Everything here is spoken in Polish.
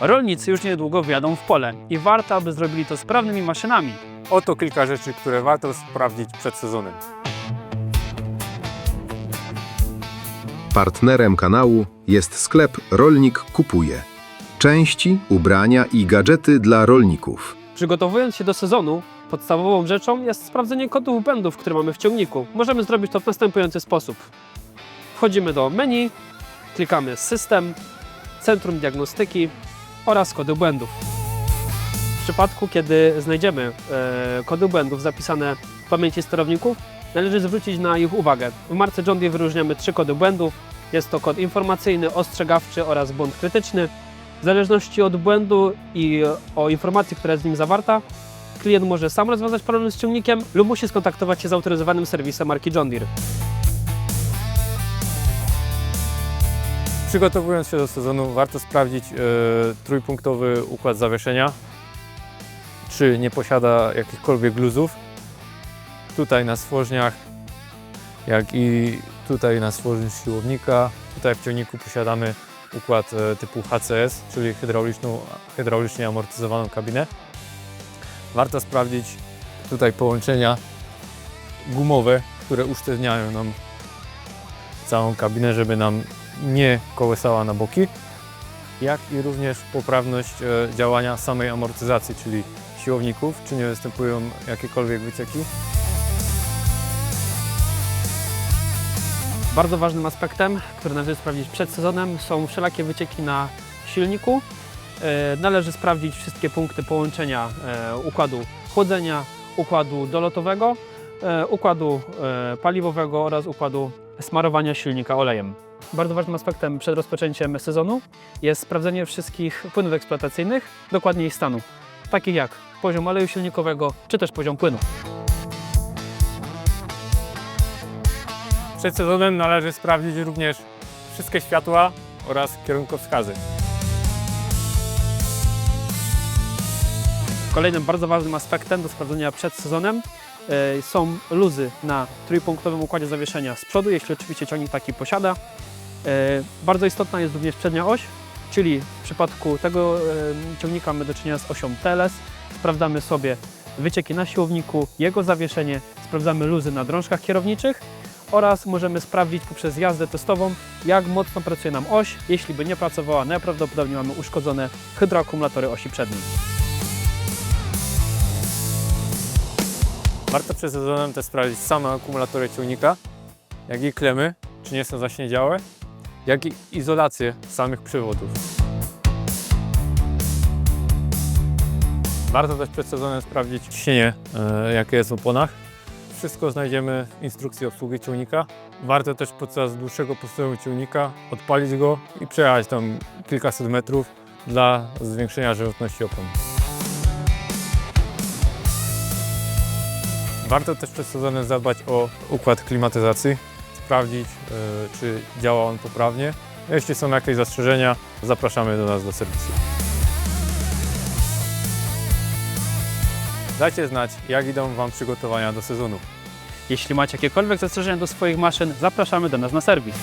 Rolnicy już niedługo wjadą w pole i warto, aby zrobili to sprawnymi maszynami. Oto kilka rzeczy, które warto sprawdzić przed sezonem. Partnerem kanału jest sklep Rolnik Kupuje. Części, ubrania i gadżety dla rolników. Przygotowując się do sezonu, podstawową rzeczą jest sprawdzenie kodów błędów, które mamy w ciągniku. Możemy zrobić to w następujący sposób. Wchodzimy do menu, klikamy System, Centrum Diagnostyki oraz kody błędów. W przypadku, kiedy znajdziemy e, kody błędów zapisane w pamięci sterowników, należy zwrócić na ich uwagę. W marce John Deere wyróżniamy trzy kody błędów. Jest to kod informacyjny, ostrzegawczy oraz błąd krytyczny. W zależności od błędu i o informacji, która jest w nim zawarta, klient może sam rozwiązać problem z ciągnikiem lub musi skontaktować się z autoryzowanym serwisem marki John Deere. Przygotowując się do sezonu, warto sprawdzić e, trójpunktowy układ zawieszenia, czy nie posiada jakichkolwiek luzów. Tutaj na stworzniach, jak i tutaj na stworzniu siłownika. Tutaj w ciągniku posiadamy układ e, typu HCS, czyli hydrauliczną, hydraulicznie amortyzowaną kabinę. Warto sprawdzić tutaj połączenia gumowe, które usztywniają nam całą kabinę, żeby nam nie kołysała na boki, jak i również poprawność e, działania samej amortyzacji, czyli siłowników, czy nie występują jakiekolwiek wycieki. Bardzo ważnym aspektem, który należy sprawdzić przed sezonem, są wszelakie wycieki na silniku. E, Należy sprawdzić wszystkie punkty połączenia e, układu chłodzenia, układu dolotowego, układu paliwowego oraz układu smarowania silnika olejem. Bardzo ważnym aspektem przed rozpoczęciem sezonu jest sprawdzenie wszystkich płynów eksploatacyjnych, dokładnie ich stanu, takich jak poziom oleju silnikowego czy też poziom płynu. Przed sezonem należy sprawdzić również wszystkie światła oraz kierunkowskazy. Kolejnym bardzo ważnym aspektem do sprawdzenia przed sezonem e, są luzy na trójpunktowym układzie zawieszenia z przodu, jeśli oczywiście ciągnik taki posiada. E, Bardzo istotna jest również przednia oś, czyli w przypadku tego e, ciągnika mamy do czynienia z osią TLS. Sprawdzamy sobie wycieki na siłowniku, jego zawieszenie, sprawdzamy luzy na drążkach kierowniczych oraz możemy sprawdzić poprzez jazdę testową, jak mocno pracuje nam oś. Jeśli by nie pracowała, najprawdopodobniej mamy uszkodzone hydroakumulatory osi przedniej. Warto przed sezonem też sprawdzić same akumulatory ciągnika, jak i klemy, czy nie są zaśniedziałe, jak i izolację samych przewodów. Warto też przed sezonem sprawdzić ciśnienie, e, jakie jest w oponach. Wszystko znajdziemy w instrukcji obsługi ciągnika. Warto też podczas dłuższego postoju ciągnika odpalić go i przejechać tam kilkaset metrów dla zwiększenia żywotności opon. Warto też przed sezonem zadbać o układ klimatyzacji, sprawdzić, e, czy działa on poprawnie. Jeśli są jakieś zastrzeżenia, zapraszamy do nas do serwisu. Dajcie znać, jak idą Wam przygotowania do sezonu. Jeśli macie jakiekolwiek zastrzeżenia do swoich maszyn, zapraszamy do nas na serwis.